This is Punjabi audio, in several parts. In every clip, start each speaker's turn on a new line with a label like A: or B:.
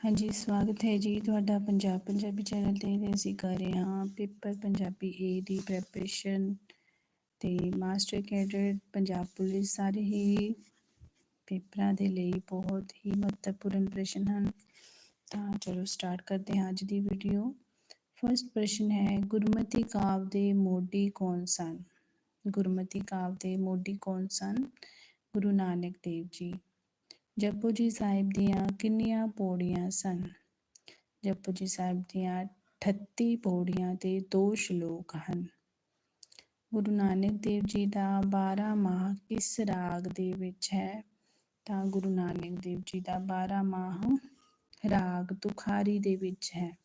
A: ਹਾਂਜੀ, ਸਵਾਗਤ ਹੈ ਜੀ ਤੁਹਾਡਾ ਪੰਜਾਬ ਪੰਜਾਬੀ ਚੈਨਲ ਤੇ। ਤੇ ਅਸੀਂ ਕਰ ਰਹੇ ਹਾਂ ਪੇਪਰ ਪੰਜਾਬੀ ਏ ਦੀ ਪ੍ਰੈਪਰੇਸ਼ਨ ਤੇ ਮਾਸਟਰ ਕੈਡਰ ਪੰਜਾਬ ਪੁਲਿਸ ਸਾਰੇ ਹੀ ਪੇਪਰਾਂ ਦੇ ਲਈ ਬਹੁਤ ਹੀ ਮਹੱਤਵਪੂਰਨ ਪ੍ਰਸ਼ਨ ਹਨ। ਤਾਂ ਚਲੋ ਸਟਾਰਟ ਕਰਦੇ ਹਾਂ ਅੱਜ ਦੀ ਵੀਡੀਓ ਫਰਸਟ ਪ੍ਰਸ਼ਨ ਹੈ, ਗੁਰਮਤੀ ਕਾਵ ਦੇ ਮੋਢੀ ਕੌਣ ਸਨ? ਗੁਰਮਤੀ ਕਾਵ ਦੇ ਮੋਢੀ ਕੌਣ ਸਨ? ਗੁਰੂ ਨਾਨਕ ਦੇਵ ਜੀ। ਜਪੋ ਜੀ ਸਾਹਿਬ ਦੀਆਂ ਕਿੰਨੀਆਂ ਪੌੜੀਆਂ ਸਨ? ਜਪੋ ਜੀ ਸਾਹਿਬ ਦੀਆਂ 38 ਪੌੜੀਆਂ ਤੇ ਦੋ ਸ਼ਲੋਕ ਹਨ। ਗੁਰੂ ਨਾਨਕ ਦੇਵ ਜੀ ਦਾ 12 ਮਾਹ ਕਿਸ ਰਾਗ ਦੇ ਵਿੱਚ ਹੈ? ਤਾਂ ਗੁਰੂ ਨਾਨਕ ਦੇਵ ਜੀ ਦਾ 12 ਮਾਹ ਰਾਗ ਤੁਖਾਰੀ ਦੇ ਵਿੱਚ ਹੈ।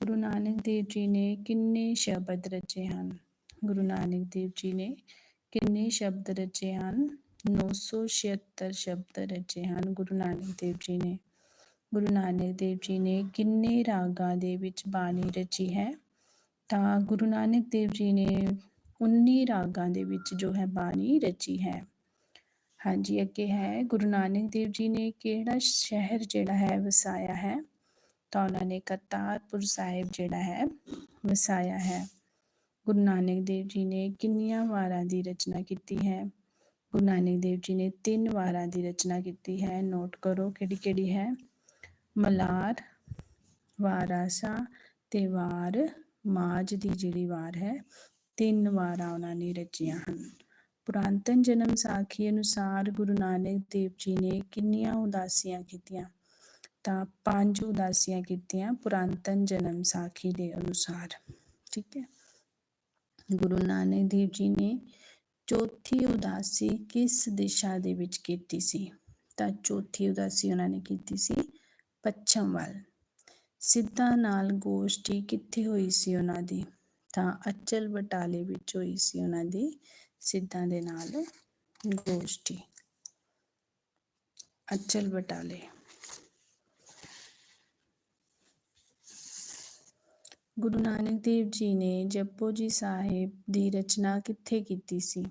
A: ਗੁਰੂ ਨਾਨਕ ਦੇਵ ਜੀ ਨੇ ਕਿੰਨੇ ਸ਼ਬਦ ਰਚੇ ਹਨ? ਗੁਰੂ ਨਾਨਕ ਦੇਵ ਜੀ ਨੇ ਕਿੰਨੇ ਸ਼ਬਦ ਰਚੇ ਹਨ? 976 ਸ਼ਬਦ ਰਚੇ ਹਨ ਗੁਰੂ ਨਾਨਕ ਦੇਵ ਜੀ ਨੇ। ਗੁਰੂ ਨਾਨਕ ਦੇਵ ਜੀ ਨੇ ਕਿੰਨੇ ਰਾਗਾਂ ਦੇ ਵਿੱਚ ਬਾਣੀ ਰਚੀ ਹੈ? ਤਾਂ ਗੁਰੂ ਨਾਨਕ ਦੇਵ ਜੀ ਨੇ 19 ਰਾਗਾਂ ਦੇ ਵਿੱਚ ਜੋ ਹੈ ਬਾਣੀ ਰਚੀ ਹੈ। ਹਾਂਜੀ, ਅੱਗੇ ਹੈ। ਗੁਰੂ ਨਾਨਕ ਦੇਵ ਜੀ ਨੇ ਕਿਹੜਾ ਸ਼ਹਿਰ ਜਿਹੜਾ ਹੈ ਵਸਾਇਆ ਹੈ? ਤਾਂ ਉਹਨਾਂ ਨੇ ਕਰਤਾਰਪੁਰ ਸਾਹਿਬ ਜਿਹੜਾ ਹੈ ਵਸਾਇਆ ਹੈ। ਗੁਰੂ ਨਾਨਕ ਦੇਵ ਜੀ ਨੇ ਕਿੰਨੀਆਂ ਵਾਰਾਂ ਦੀ ਰਚਨਾ ਕੀਤੀ ਹੈ? ਗੁਰੂ ਨਾਨਕ ਦੇਵ ਜੀ ਨੇ ਤਿੰਨ ਵਾਰਾਂ ਦੀ ਰਚਨਾ ਕੀਤੀ ਹੈ। ਨੋਟ ਕਰੋ ਕਿਹੜੀ ਕਿਹੜੀ ਹੈ? ਮਲਾਰ, ਵਾਰਾਸਾ ਤੇ ਵਾਰ ਮਾਜ ਦੀ ਜਿਹੜੀ ਵਾਰ ਹੈ, ਤਿੰਨ ਵਾਰਾਂ ਉਹਨਾਂ ਨੇ ਰਚੀਆਂ ਹਨ। ਪੁਰਾਤਨ ਜਨਮ ਸਾਖੀ ਅਨੁਸਾਰ ਗੁਰੂ ਨਾਨਕ ਦੇਵ ਜੀ ਨੇ ਕਿੰਨੀਆਂ ਉਦਾਸੀਆਂ ਕੀਤੀਆਂ? ਤਾਂ ਪੰਜ ਉਦਾਸੀਆਂ ਕੀਤੀਆਂ ਪੁਰਾਤਨ ਜਨਮ ਸਾਖੀ ਦੇ ਅਨੁਸਾਰ। ਠੀਕ ਹੈ। ਗੁਰੂ ਨਾਨਕ ਦੇਵ ਜੀ ਨੇ ਚੌਥੀ ਉਦਾਸੀ ਕਿਸ ਦਿਸ਼ਾ ਦੇ ਵਿੱਚ ਕੀਤੀ ਸੀ? ਤਾਂ ਚੌਥੀ ਉਦਾਸੀ ਉਹਨਾਂ ਨੇ ਕੀਤੀ ਸੀ, ਪੱਛਮ ਵੱਲ। ਸਿੱਧਾ ਨਾਲ ਗੋਸ਼ਟੀ ਕਿੱਥੇ ਹੋਈ ਸੀ ਉਹਨਾਂ ਦੀ? ਤਾਂ ਅਚਲ ਬਟਾਲੇ ਵਿੱਚ ਹੋਈ ਸੀ ਉਹਨਾਂ ਦੀ, ਸਿੱਧਾਂ ਦੇ ਨਾਲ ਗੋਸ਼ਟੀ। ਅਚਲ ਬਟਾਲੇ। ਗੁਰੂ ਨਾਨਕ ਦੇਵ ਜੀ ਨੇ ਜਪੋ ਜੀ ਸਾਹਿਬ ਦੀ ਰਚਨਾ ਕਿੱਥੇ ਕੀਤੀ ਸੀ?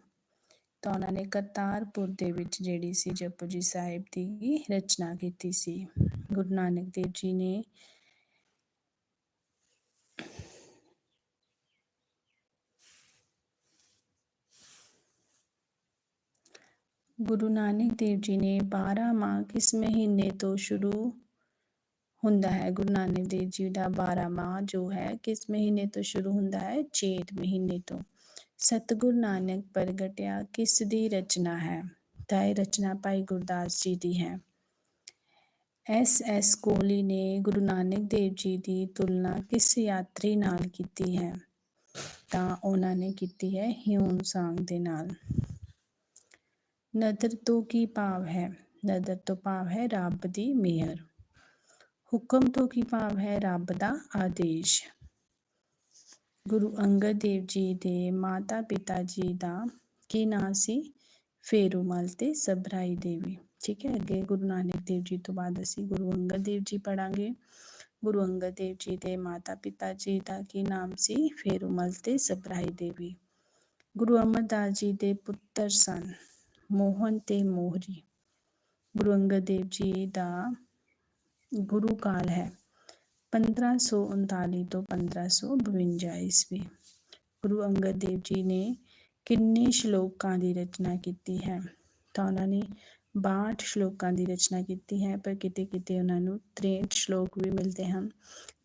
A: ਤਾਂ ਉਹਨਾਂ ਨੇ ਕਰਤਾਰਪੁਰ ਦੇ ਵਿੱਚ ਜਿਹੜੀ ਸੀ ਜਪੋ ਜੀ ਸਾਹਿਬ ਦੀ ਰਚਨਾ ਕੀਤੀ ਸੀ। ਗੁਰੂ ਨਾਨਕ ਦੇਵ ਜੀ ਨੇ ਗੁਰੂ ਨਾਨਕ ਦੇਵ ਜੀ ਨੇ 12 ਮਾਹ ਕਿਸ ਮਹੀਨੇ ਤੋਂ ਸ਼ੁਰੂ ਹੁੰਦਾ ਹੈ? ਗੁਰੂ ਨਾਨਕ ਦੇਵ ਜੀ ਦਾ 12 ਮਾਹ ਜੋ ਹੈ, ਕਿਸ ਮਹੀਨੇ ਤੋਂ ਸ਼ੁਰੂ ਹੁੰਦਾ ਹੈ? ਚੇਤ ਮਹੀਨੇ ਤੋਂ। ਸਤਗੁਰ ਨਾਨਕ ਪ੍ਰਗਟਿਆ ਕਿਸ ਦੀ ਰਚਨਾ ਹੈ? ਤਾਂ ਇਹ ਰਚਨਾ ਭਾਈ ਗੁਰਦਾਸ ਜੀ ਦੀ ਹੈ। ਐਸ ਐਸ ਕੋਹਲੀ ਨੇ ਗੁਰੂ ਨਾਨਕ ਦੇਵ ਜੀ ਦੀ ਤੁਲਨਾ ਕਿਸ ਯਾਤਰੀ ਨਾਲ ਕੀਤੀ ਹੈ? ਤਾਂ ਉਹਨਾਂ ਨੇ ਕੀਤੀ ਹੈ ਹਿਊਨ ਸਾਂਗ ਦੇ ਨਾਲ। ਨਦਰ ਤੋਂ ਕੀ ਭਾਵ ਹੈ? ਨਦਰ ਤੋਂ ਭਾਵ ਹੈ ਰੱਬ ਦੀ ਮਿਹਰ। ਹੁਕਮ ਤੋਂ ਕੀ ਭਾਵ ਹੈ? ਰੱਬ ਦਾ ਆਦੇਸ਼। ਗੁਰੂ ਅੰਗਦ ਦੇਵ ਜੀ ਦੇ ਮਾਤਾ ਪਿਤਾ ਜੀ ਦਾ ਕੀ ਨਾਂ ਸੀ? ਫੇਰੂਮਲ ਤੇ ਸਬਰਾਈ ਦੇਵੀ। ਠੀਕ ਹੈ, ਅੱਗੇ ਗੁਰੂ ਨਾਨਕ ਦੇਵ ਜੀ ਤੋਂ ਬਾਅਦ ਅਸੀਂ ਗੁਰੂ ਅੰਗਦ ਦੇਵ ਜੀ ਪੜਾਂਗੇ ਗੁਰੂ ਅੰਗਦ ਦੇਵ ਜੀ ਦੇ ਮਾਤਾ ਪਿਤਾ ਜੀ ਦਾ ਕੀ ਨਾਮ ਸੀ? ਫੇਰੂਮਲ ਤੇ ਸਬਰਾਈ ਦੇਵੀ। ਗੁਰੂ ਅਮਰਦਾਸ ਜੀ ਦੇ ਪੁੱਤਰ ਸਨ ਮੋਹਨ ਤੇ ਮੋਹਰੀ। ਗੁਰੂ ਅੰਗਦ ਦੇਵ ਜੀ ਦਾ ਗੁਰੂ ਕਾਲ ਹੈ। 1539 ਤੋਂ 1552 ਈਸਵੀ ਗੁਰੂ ਅੰਗਦ ਦੇਵ ਜੀ ਨੇ ਕਿੰਨੇ ਸ਼ਲੋਕਾਂ ਦੀ ਰਚਨਾ ਕੀਤੀ ਹੈ? ਤਾਂ ਉਹਨਾਂ ਨੇ 62 ਸ਼ਲੋਕਾਂ ਦੀ ਰਚਨਾ ਕੀਤੀ ਹੈ, ਪਰ ਕਿਤੇ ਕਿਤੇ ਉਹਨਾਂ ਨੂੰ 63 ਸ਼ਲੋਕ ਵੀ ਮਿਲਦੇ ਹਨ।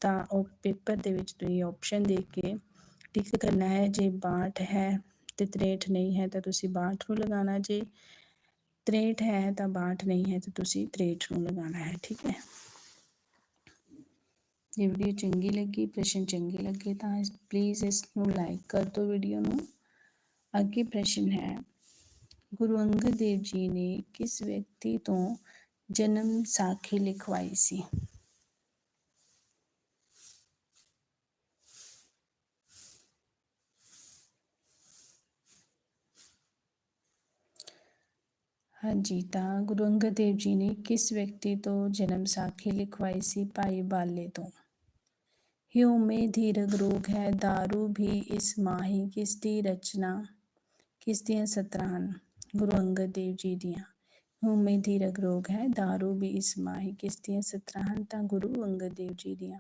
A: ਤਾਂ ਉਹ ਪੇਪਰ ਦੇ ਵਿੱਚ ਤੁਸੀਂ ਆਪਸ਼ਨ ਦੇਖ ਕੇ ਟਿਕ ਕਰਨਾ ਹੈ, ਜੇ 62 ਹੈ ਤੇ 63 ਨਹੀਂ ਹੈ ਤਾਂ ਤੁਸੀਂ 62 ਨੂੰ ਲਗਾਉਣਾ, ਜੇ 63 ਹੈ ਤਾਂ 62 ਨਹੀਂ ਹੈ ਤਾਂ ਤੁਸੀਂ 63 ਨੂੰ ਲਗਾਉਣਾ ਹੈ, ਠੀਕ ਹੈ? ਜੇ ਵੀਡੀਓ ਚੰਗੀ ਲੱਗੀ ਪ੍ਰਸ਼ਨ ਚੰਗੇ ਲੱਗੇ ਤਾਂ ਪਲੀਜ਼ ਇਸ ਨੂੰ ਲਾਈਕ ਕਰ ਦਿਓ ਵੀਡੀਓ ਨੂੰ ਅੱਗੇ ਪ੍ਰਸ਼ਨ ਹੈ ਗੁਰੂ ਅੰਗਦ ਦੇਵ ਜੀ ਨੇ ਕਿਸ ਵਿਅਕਤੀ ਤੋਂ ਜਨਮ ਸਾਖੀ ਲਿਖਵਾਈ ਸੀ ਹਾਂਜੀ ਤਾਂ ਗੁਰੂ ਅੰਗਦ ਦੇਵ ਜੀ ਨੇ ਕਿਸ ਵਿਅਕਤੀ ਤੋਂ ਜਨਮ ਸਾਖੀ ਲਿਖਵਾਈ ਸੀ ਭਾਈ ਬਾਲੇ ਤੋਂ ਹਿਉ ਮੇ ਧੀਰਗ ਰੋਗ ਹੈ दारू ਵੀ ਇਸ ਮਾਹੀ ਕਿਸ ਦੀ ਰਚਨਾ ਕਿਸ ਦੀਆਂ ਸਤਰਾਂ ਹਨ ਗੁਰੂ ਅੰਗਦ ਦੇਵ ਜੀ ਦੀਆਂ ਹਉਮੈ ਦੀਰਘ ਰੋਗ ਹੈ दारू ਵੀ ਇਸ ਮਾਹੀ ਕਿਸ ਦੀਆਂ ਸਤਰਾਂ ਹਨ ਤਾਂ ਗੁਰੂ ਅੰਗਦ ਦੇਵ ਜੀ ਦੀਆਂ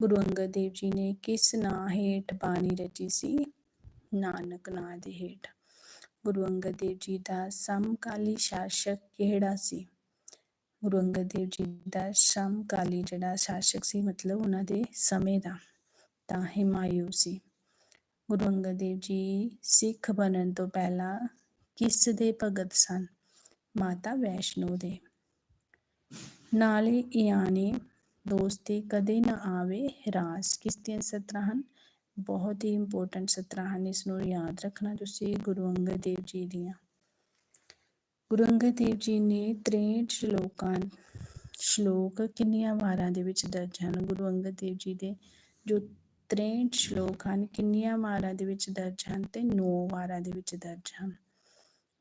A: ਗੁਰੂ ਅੰਗਦ ਦੇਵ ਜੀ ਨੇ ਕਿਸ ਨਾਂ ਹੇਠ ਬਾਣੀ ਰਚੀ ਸੀ ਨਾਨਕ ਨਾਂ ਦੇ ਹੇਠ ਗੁਰੂ ਅੰਗਦ ਦੇਵ ਜੀ ਦਾ ਸਮਕਾਲੀ ਸ਼ਾਸਕ ਕਿਹੜਾ ਸੀ ਗੁਰੂ ਅੰਗਦ ਦੇਵ ਜੀ ਦਾ ਸਮਕਾਲੀ ਜਿਹੜਾ ਸ਼ਾਸਕ ਸੀ, ਮਤਲਬ ਉਹਨਾਂ ਦੇ ਸਮੇਂ ਦਾ, ਤਾਂ ਹਿਮਾਯੂ ਸੀ। ਗੁਰੂ ਅੰਗਦ ਦੇਵ ਜੀ ਸਿੱਖ ਬਣਨ ਤੋਂ ਪਹਿਲਾਂ ਕਿਸ ਦੇ ਭਗਤ ਸਨ? ਮਾਤਾ ਵੈਸ਼ਨੋ ਦੇ। ਨਾਲ ਹੀ ਇਆਨੇ ਦੋਸਤੀ ਕਦੇ ਨਾ ਆਵੇ ਰਾਸ ਕਿਸ ਦੀਆਂ ਸਤਰਾਂ ਹਨ? ਬਹੁਤ ਹੀ ਇੰਪੋਰਟੈਂਟ ਸਤਰਾਂ ਹਨ, ਇਸ ਨੂੰ ਯਾਦ ਰੱਖਣਾ ਤੁਸੀਂ ਗੁਰੂ ਅੰਗਦ ਦੇਵ ਜੀ ਦੀਆਂ। ਗੁਰੂ ਅੰਗਦ ਦੇਵ ਜੀ ਨੇ 63 ਸ਼ਲੋਕਾਂ ਸ਼ਲੋਕ ਕਿੰਨੀਆਂ ਵਾਰਾਂ ਦੇ ਵਿੱਚ ਦਰਜ ਹਨ? ਗੁਰੂ ਅੰਗਦ ਦੇਵ ਜੀ ਦੇ ਜੋ 63 ਸ਼ਲੋਕ ਹਨ, ਕਿੰਨੀਆਂ ਵਾਰਾਂ ਦੇ ਵਿੱਚ ਦਰਜ ਹਨ ਤੇ 9 ਵਾਰਾਂ ਦੇ ਵਿੱਚ ਦਰਜ ਹਨ?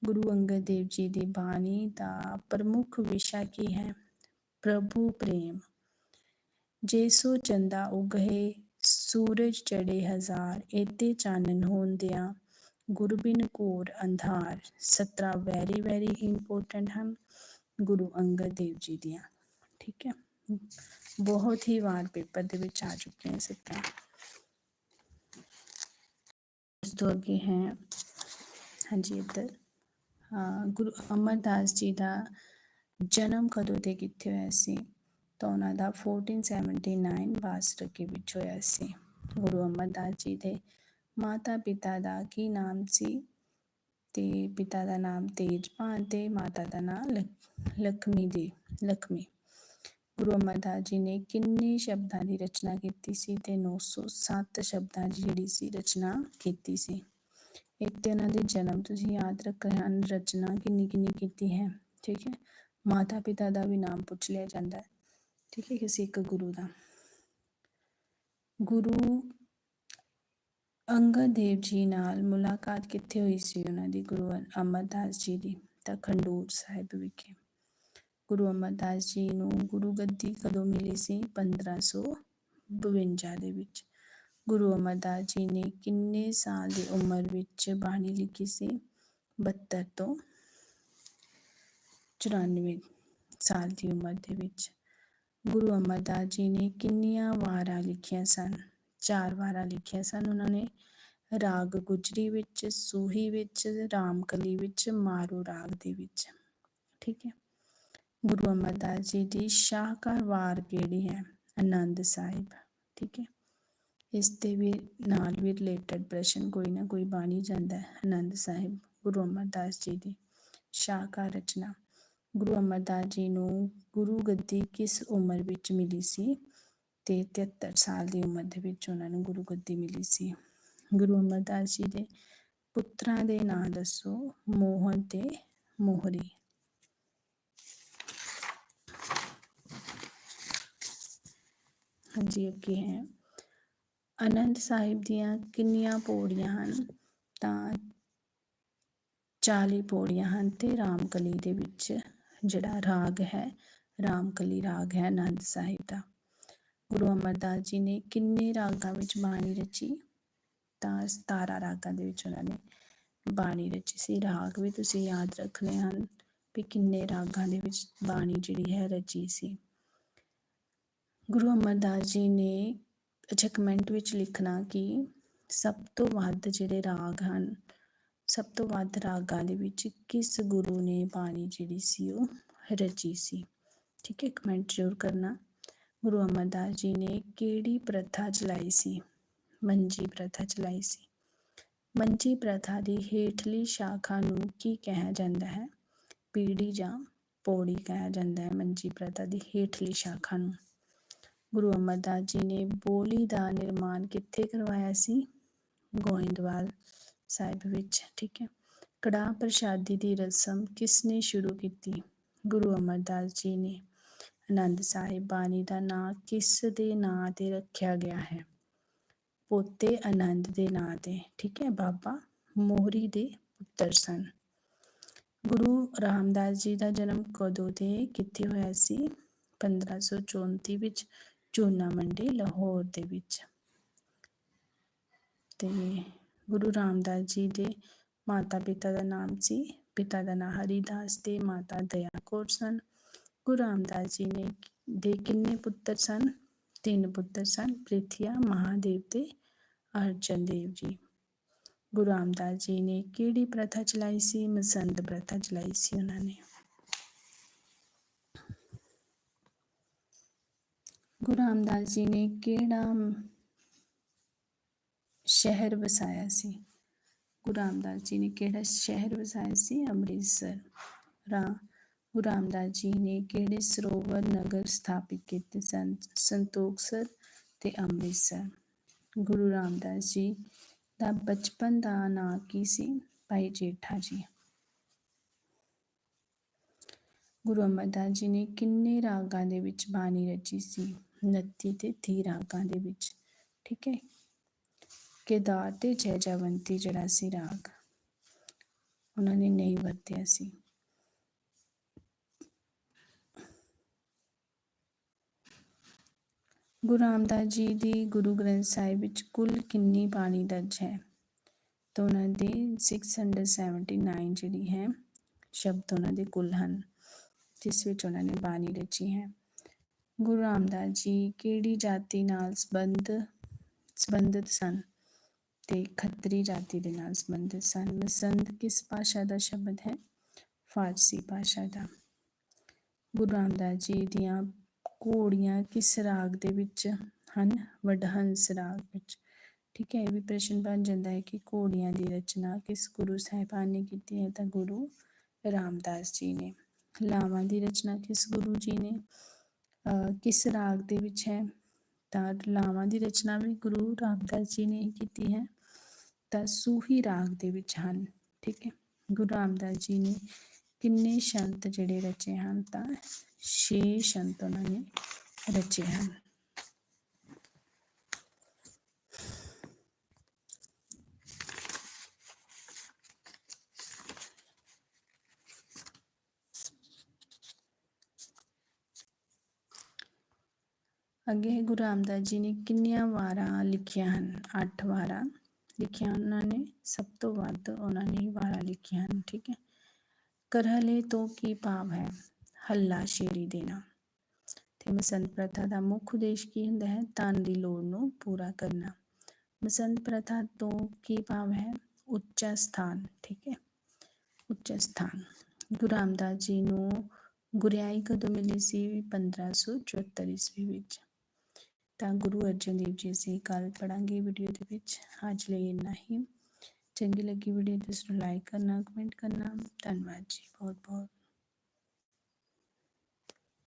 A: ਗੁਰੂ ਅੰਗਦ ਦੇਵ ਜੀ ਦੀ ਬਾਣੀ ਦਾ ਪ੍ਰਮੁੱਖ ਵਿਸ਼ਾ ਕੀ ਹੈ? ਪ੍ਰਭੂ ਪ੍ਰੇਮ। ਜੇ ਸੋ ਚੰਦਾ ਉਗਏ ਸੂਰਜ ਚੜੇ ਹਜ਼ਾਰ, ਏਤੇ ਚਾਨਣ ਹੁੰਦਿਆਂ ਗੁਰਬਿਨ ਘੋਰ ਅੰਧਾਰ, ਸਤਰਾ ਵੈਰੀ ਵੈਰੀ ਇੰਪੋਰਟੈਂਟ ਹਨ ਗੁਰੂ ਅੰਗਦ ਦੇਵ ਜੀ ਦੀਆਂ, ਠੀਕ ਹੈ। ਬਹੁਤ ਹੀ ਵਾਰ ਪੇਪਰ ਦੇ ਵਿੱਚ ਆ ਚੁੱਕੇ ਹਨ ਸਤਰਾ। ਇਸ ਤੋਂ ਅੱਗੇ ਹੈ, ਹਾਂਜੀ ਇੱਧਰ, ਹਾਂ, ਗੁਰੂ ਅਮਰਦਾਸ ਜੀ ਦਾ ਜਨਮ ਕਦੋਂ ਤੇ ਕਿੱਥੇ ਹੋਇਆ ਸੀ? ਤਾਂ ਉਹਨਾਂ ਦਾ 1479 ਬਾਸਰਕੇ ਵਿੱਚ ਹੋਇਆ ਸੀ। ਗੁਰੂ ਅਮਰਦਾਸ ਜੀ ਦੇ ਮਾਤਾ ਪਿਤਾ ਦਾ ਕੀ ਨਾਮ ਸੀ? ਤੇ ਪਿਤਾ ਦਾ ਨਾਮ ਤੇਜਪਾਲ ਤੇ ਮਾਤਾ ਦਾ ਨਾਮ ਲਖਮੀ ਦੀ ਲਖਮੀ। ਗੁਰੂ ਅਮਰਦਾਸ ਜੀ ਨੇ ਕਿੰਨੇ ਸ਼ਬਦਾਂ ਦੀ ਰਚਨਾ ਕੀਤੀ ਸੀ ਤੇ 907 ਸ਼ਬਦਾਂ ਦੀ ਜਿਹੜੀ ਸੀ ਰਚਨਾ ਕੀਤੀ ਸੀ। ਇੱਕ ਤੇ ਉਹਨਾਂ ਦੇ ਜਨਮ, ਤੁਸੀਂ ਯਾਦ ਰੱਖਣਾ ਹਨ ਰਚਨਾ ਕਿੰਨੀ ਕਿੰਨੀ ਕੀਤੀ ਹੈ, ਠੀਕ ਹੈ? ਮਾਤਾ ਪਿਤਾ ਦਾ ਵੀ ਨਾਮ ਪੁੱਛ ਲਿਆ ਜਾਂਦਾ ਹੈ ਠੀਕ ਹੈ, ਕਿਸੇ ਇੱਕ ਗੁਰੂ ਦਾ। ਗੁਰੂ ਅੰਗਦ ਦੇਵ ਜੀ ਨਾਲ ਮੁਲਾਕਾਤ ਕਿੱਥੇ ਹੋਈ ਸੀ ਉਹਨਾਂ ਦੀ? ਗੁਰੂ ਅਮਰਦਾਸ ਜੀ ਦੀ, ਤਾਂ ਖੰਡੂਰ ਸਾਹਿਬ ਵਿਖੇ। ਗੁਰੂ ਅਮਰਦਾਸ ਜੀ ਨੂੰ ਗੁਰੂ ਗੱਦੀ ਕਦੋਂ ਮਿਲੀ ਸੀ? 1552 ਦੇ ਵਿੱਚ। ਗੁਰੂ ਅਮਰਦਾਸ ਜੀ ਨੇ ਕਿੰਨੇ ਸਾਲ ਦੀ ਉਮਰ ਵਿੱਚ ਬਾਣੀ ਲਿਖੀ ਸੀ? 72 ਤੋਂ 94 ਸਾਲ ਦੀ ਉਮਰ ਦੇ ਵਿੱਚ। ਗੁਰੂ ਅਮਰਦਾਸ ਜੀ ਨੇ ਕਿੰਨੀਆਂ ਵਾਰਾਂ ਲਿਖੀਆਂ ਸਨ? ਚਾਰ ਵਾਰਾਂ ਲਿਖੀਆਂ ਸਨ ਉਹਨਾਂ ਨੇ। ਰਾਗ ਗੁਜਰੀ ਵਿੱਚ, ਸੂਹੀ ਵਿੱਚ, ਰਾਮਕਲੀ ਵਿੱਚ, ਮਾਰੂ ਰਾਗ ਦੇ ਵਿੱਚ। ਠੀਕ ਹੈ। ਗੁਰੂ ਅਮਰਦਾਸ ਜੀ ਦੀ ਸ਼ਾਹਕਾਰ ਵਾਰ ਕਿਹੜੀ ਹੈ? ਆਨੰਦ ਸਾਹਿਬ। ਠੀਕ ਹੈ। ਇਸ ਦੇ ਵੀ ਨਾਲ ਵੀ ਰਿਲੇਟਡ ਪ੍ਰਸ਼ਨ ਕੋਈ ਨਾ ਕੋਈ ਬਾਣੀ ਜਾਂਦਾ ਹੈ। ਆਨੰਦ ਸਾਹਿਬ, ਗੁਰੂ ਅਮਰਦਾਸ ਜੀ ਦੀ ਸ਼ਾਹਕਾਰ ਰਚਨਾ। ਗੁਰੂ ਅਮਰਦਾਸ ਜੀ ਨੂੰ ਗੁਰੂ ਗੱਦੀ ਕਿਸ ਉਮਰ ਵਿੱਚ ਮਿਲੀ ਸੀ? ਤੇ 73 ਸਾਲ ਦੀ ਉਮਰ ਦੇ ਵਿੱਚ ਉਹਨਾਂ ਨੂੰ ਗੁਰੂ ਗੱਦੀ ਮਿਲੀ ਸੀ। ਗੁਰੂ ਅਮਰਦਾਸ ਜੀ ਦੇ ਪੁੱਤਰਾਂ ਦੇ ਨਾਂ ਦੱਸੋ, ਮੋਹਨ ਤੇ ਮੋਹਰੀ। ਹਾਂਜੀ, ਅੱਗੇ ਹੈ। ਅਨੰਦ ਸਾਹਿਬ ਦੀਆਂ ਕਿੰਨੀਆਂ ਪੌੜੀਆਂ ਹਨ? ਤਾਂ 40 ਪੌੜੀਆਂ ਹਨ ਤੇ ਰਾਮਕਲੀ ਦੇ ਵਿੱਚ ਜਿਹੜਾ ਰਾਗ ਹੈ, ਰਾਮਕਲੀ ਰਾਗ ਹੈ ਅਨੰਦ ਸਾਹਿਬ ਦਾ। ਗੁਰੂ ਅਮਰਦਾਸ ਜੀ ਨੇ ਕਿੰਨੇ ਰਾਗਾਂ ਵਿੱਚ ਬਾਣੀ ਰਚੀ? ਤਾਂ 17 ਰਾਗਾਂ ਦੇ ਵਿੱਚ ਉਹਨਾਂ ਨੇ ਬਾਣੀ ਰਚੀ ਸੀ। ਰਾਗ ਵੀ ਤੁਸੀਂ ਯਾਦ ਰੱਖਣੇ ਹਨ ਵੀ ਕਿੰਨੇ ਰਾਗਾਂ ਦੇ ਵਿੱਚ ਬਾਣੀ ਜਿਹੜੀ ਹੈ ਰਚੀ ਸੀ। ਗੁਰੂ ਅਮਰਦਾਸ ਜੀ ਨੇ ਅੱਛਾ ਕਮੈਂਟ ਵਿੱਚ ਲਿਖਣਾ ਕਿ ਸਭ ਤੋਂ ਵੱਧ ਜਿਹੜੇ ਰਾਗ ਹਨ, ਸਭ ਤੋਂ ਵੱਧ ਰਾਗਾਂ ਦੇ ਵਿੱਚ ਕਿਸ ਗੁਰੂ ਨੇ ਬਾਣੀ ਜਿਹੜੀ ਸੀ ਉਹ ਰਚੀ ਸੀ। ਠੀਕ ਹੈ ਕਮੈਂਟ ਜ਼ਰੂਰ ਕਰਨਾ। ਗੁਰੂ ਅਮਰਦਾਸ ਜੀ ਨੇ ਕਿਹੜੀ ਪ੍ਰਥਾ ਚਲਾਈ ਸੀ? ਮੰਜੀ ਪ੍ਰਥਾ ਚਲਾਈ ਸੀ। ਮੰਜੀ ਪ੍ਰਥਾ ਦੀ ਹੇਠਲੀ ਸ਼ਾਖਾ ਨੂੰ ਕੀ ਕਿਹਾ ਜਾਂਦਾ ਹੈ? ਪੀੜੀ ਜਾਂ ਪੌੜੀ ਕਿਹਾ ਜਾਂਦਾ ਹੈ ਮੰਜੀ ਪ੍ਰਥਾ ਦੀ ਹੇਠਲੀ ਸ਼ਾਖਾ ਨੂੰ। ਗੁਰੂ ਅਮਰਦਾਸ ਜੀ ਨੇ ਬੋਲੀ ਦਾ ਨਿਰਮਾਣ ਕਿੱਥੇ ਕਰਵਾਇਆ ਸੀ? ਗੋਇੰਦਵਾਲ ਸਾਹਿਬ ਵਿੱਚ, ਠੀਕ ਹੈ। ਕੜਾ ਪ੍ਰਸ਼ਾਦੀ ਦੀ ਰਸਮ ਕਿਸ ਨੇ ਸ਼ੁਰੂ ਕੀਤੀ? ਗੁਰੂ ਅਮਰਦਾਸ ਜੀ ਨੇ ਆਨੰਦ ਸਾਹਿਬ ਬਾਣੀ ਦਾ ਨਾਂ ਕਿਸ ਦੇ ਨਾਂ ਤੇ ਰੱਖਿਆ ਗਿਆ ਹੈ? ਪੋਤੇ ਆਨੰਦ ਦੇ ਨਾਂ ਤੇ, ਠੀਕ ਹੈ ਬਾਬਾ? ਮੋਹਰੀ ਦੇ ਪੁੱਤਰ ਸਨ। ਗੁਰੂ ਰਾਮਦਾਸ ਜੀ ਦਾ ਜਨਮ ਕਦੋਂ ਤੇ, ਕਿੱਥੇ ਹੋਇਆ ਸੀ? 1534 ਵਿੱਚ ਚੂਨਾ ਮੰਡੀ ਲਾਹੌਰ ਦੇ ਵਿੱਚ। ਤੇ ਗੁਰੂ ਰਾਮਦਾਸ ਜੀ ਦੇ ਮਾਤਾ ਪਿਤਾ ਦਾ ਨਾਮ ਸੀ। ਪਿਤਾ ਦਾ ਨਾਂ ਹਰੀਦਾਸ ਤੇ ਮਾਤਾ ਦਇਆ ਕੌਰ ਸਨ। ਗੁਰੂ ਰਾਮਦਾਸ ਜੀ ਨੇ ਦੇ ਕਿੰਨੇ ਪੁੱਤਰ ਸਨ? ਤਿੰਨ ਪੁੱਤਰ ਸਨ, ਪ੍ਰਿਥਿਆ, ਮਹਾਦੇਵ ਤੇ ਅਰਜਨ ਦੇਵ ਜੀ। ਗੁਰੂ ਰਾਮਦਾਸ ਜੀ ਨੇ ਕਿਹੜੀ ਪ੍ਰਥਾ ਚਲਾਈ ਸੀ? ਮਸੰਦ ਪ੍ਰਥਾ ਚਲਾਈ ਸੀ ਉਹਨਾਂ ਨੇ। ਗੁਰੂ ਰਾਮਦਾਸ ਜੀ ਨੇ ਕਿਹੜਾ ਸ਼ਹਿਰ ਵਸਾਇਆ ਸੀ? ਗੁਰੂ ਰਾਮਦਾਸ ਜੀ ਨੇ ਕਿਹੜਾ ਸ਼ਹਿਰ ਵਸਾਇਆ ਸੀ? ਅੰਮ੍ਰਿਤਸਰ। ਰਾ ਗੁਰੂ ਰਾਮਦਾਸ ਜੀ ਨੇ ਕਿਹੜੇ ਸਰੋਵਰ ਨਗਰ ਸਥਾਪਿਤ ਕੀਤੇ ਸਨ? ਸੰਤੋਖਸਰ ਤੇ ਅੰਮ੍ਰਿਤਸਰ। ਗੁਰੂ ਰਾਮਦਾਸ ਜੀ ਦਾ ਬਚਪਨ ਦਾ ਨਾਂ ਕੀ ਸੀ? ਭਾਈ ਜੇਠਾ ਜੀ। ਗੁਰੂ ਅਮਰਦਾਸ ਜੀ ਨੇ ਕਿੰਨੇ ਰਾਗਾਂ ਦੇ ਵਿੱਚ ਬਾਣੀ ਰਚੀ ਸੀ? 29 ਤੇ 30 ਰਾਗਾਂ ਦੇ ਵਿੱਚ। ਠੀਕ ਹੈ। ਕੇਦਾਰ ਤੇ ਜੈ ਜਵੰਤੀ ਜਿਹੜਾ ਸੀ ਰਾਗ, ਉਹਨਾਂ ਨੇ ਨਹੀਂ ਵਰਤਿਆ ਸੀ। ਗੁਰੂ ਰਾਮਦਾਸ ਜੀ ਦੀ ਗੁਰੂ ਗ੍ਰੰਥ ਸਾਹਿਬ ਵਿੱਚ ਕੁੱਲ ਕਿੰਨੀ ਬਾਣੀ ਦਰਜ ਹੈ? ਤਾਂ ਉਹਨਾਂ ਦੇ 679 ਜਿਹੜੀ ਹੈ, ਸ਼ਬਦ ਉਹਨਾਂ ਦੇ ਕੁੱਲ ਹਨ, ਜਿਸ ਵਿੱਚ ਉਹਨਾਂ ਨੇ ਬਾਣੀ ਰਚੀ ਹੈ। ਗੁਰੂ ਰਾਮਦਾਸ ਜੀ ਕਿਹੜੀ ਜਾਤੀ ਨਾਲ ਸੰਬੰਧ, ਸੰਬੰਧਿਤ ਸਨ? ਤੇ ਖੱਤਰੀ ਜਾਤੀ ਦੇ ਨਾਲ ਸੰਬੰਧਿਤ ਸਨ। ਮਸੰਦ ਕਿਸ ਭਾਸ਼ਾ ਦਾ ਸ਼ਬਦ ਹੈ? ਫਾਰਸੀ ਭਾਸ਼ਾ ਦਾ। ਗੁਰੂ ਰਾਮਦਾਸ ਜੀ ਦੀਆਂ ਘੋੜੀਆਂ ਕਿਸ ਰਾਗ ਦੇ ਵਿੱਚ ਹਨ? ਵਡਹੰਸ ਰਾਗ ਵਿੱਚ। ਠੀਕ ਹੈ, ਇਹ ਵੀ ਪ੍ਰਸ਼ਨ ਬਣ ਜਾਂਦਾ ਹੈ ਕਿ ਘੋੜੀਆਂ ਦੀ ਰਚਨਾ ਕਿਸ ਗੁਰੂ ਸਾਹਿਬਾਨ ਨੇ ਕੀਤੀ ਹੈ ਤਾਂ ਗੁਰੂ ਰਾਮਦਾਸ ਜੀ ਨੇ। ਲਾਵਾਂ ਦੀ ਰਚਨਾ ਕਿਸ ਗੁਰੂ ਜੀ ਨੇ? ਕਿਸ ਰਾਗ ਦੇ ਵਿੱਚ ਹੈ? ਤਾਂ ਲਾਵਾਂ ਦੀ ਰਚਨਾ ਵੀ ਗੁਰੂ ਰਾਮਦਾਸ ਜੀ ਨੇ ਕੀਤੀ ਹੈ। ਤਾਂ ਸੂਹੀ ਰਾਗ ਦੇ ਵਿੱਚ ਹਨ। ਠੀਕ ਹੈ, ਗੁਰੂ ਰਾਮਦਾਸ ਜੀ ਨੇ ਕਿੰਨੇ ਸ਼ੰਤ ਜਿਹੜੇ ਰਚੇ ਹਨ ਤਾਂ 6 ਸ਼ੰਤ ਉਹਨਾਂ ਨੇ ਰਚੇ ਹਨ ਅੱਗੇ ਗੁਰੂ ਰਾਮਦਾਸ ਜੀ ਨੇ ਕਿੰਨੀਆਂ ਵਾਰਾਂ ਲਿਖੀਆਂ ਹਨ 8 ਵਾਰਾਂ ਲਿਖੀਆਂ ਉਹਨਾਂ ਨੇ ਸਭ ਤੋਂ ਵੱਧ ਉਹਨਾਂ ਨੇ ਵਾਰਾਂ ਲਿਖੀਆਂ ਹਨ ਠੀਕ ਹੈ ਕਰਹਲੇ ਤੋਂ ਕੀ ਭਾਵ ਹੈ ਹੱਲਾ ਸ਼ੇਰੀ ਦੇਣਾ। ਤੇ ਮਸੰਦ ਪ੍ਰਥਾ ਦਾ ਮੁੱਖ ਉਦੇਸ਼ ਕੀ ਹੁੰਦਾ ਹੈ? ਧਨ ਦੀ ਲੋੜ ਨੂੰ ਪੂਰਾ ਕਰਨਾ। ਮਸੰਦ ਪ੍ਰਥਾ ਤੋਂ ਕੀ ਭਾਵ ਹੈ? ਉੱਚਾ ਸਥਾਨ, ਠੀਕ ਹੈ? ਉੱਚਾ ਸਥਾਨ। ਗੁਰੂ ਰਾਮਦਾਸ ਜੀ ਨੂੰ ਗੁਰਿਆਈ ਕਦੋਂ ਮਿਲੀ ਸੀ? 1574 ਈਸਵੀ ਵਿੱਚ। ਤਾਂ ਗੁਰੂ ਅਰਜਨ ਦੇਵ ਜੀ ਅਸੀਂ ਕੱਲ ਪੜਾਂਗੇ ਵੀਡੀਓ ਦੇ ਵਿੱਚ। ਅੱਜ ਲਈ ਇੰਨਾ ਹੀ। ਚੰਗੀ ਲੱਗੀ ਵੀਡੀਓ ਤੇ ਇਸ ਨੂੰ ਲਾਈਕ ਕਰਨਾ ਕਮੈਂਟ ਕਰਨਾ। ਧੰਨਵਾਦ ਜੀ। ਬਹੁਤ ਬਹੁਤ